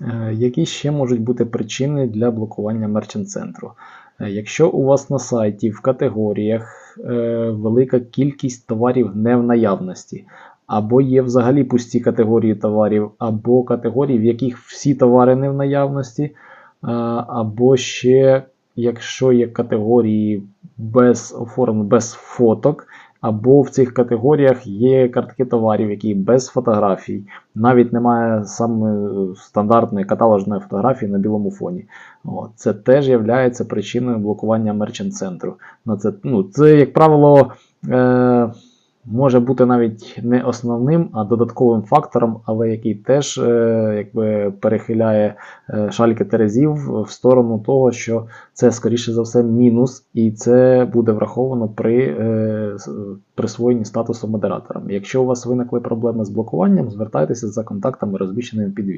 Е, Які ще можуть бути причини для блокування мерчант-центру? Е, Якщо у вас на сайті в категоріях е, велика кількість товарів не в наявності, або є взагалі пусті категорії товарів, або категорії, в яких всі товари не в наявності, або ще, якщо є категорії без оформлень, без фоток, або в цих категоріях є картки товарів, які без фотографій, навіть немає саме стандартної каталожної фотографії на білому фоні. От. Це теж є причиною блокування мерчант-центру. На це, ну, це, як правило, е, може бути навіть не основним, а додатковим фактором, але який теж е, якби, перехиляє е, шальки терезів в сторону того, що це, скоріше за все, мінус, і це буде враховано при е, присвоєнні статусу модератором. Якщо у вас виникли проблеми з блокуванням, звертайтеся за контактами, розміщеними під відео.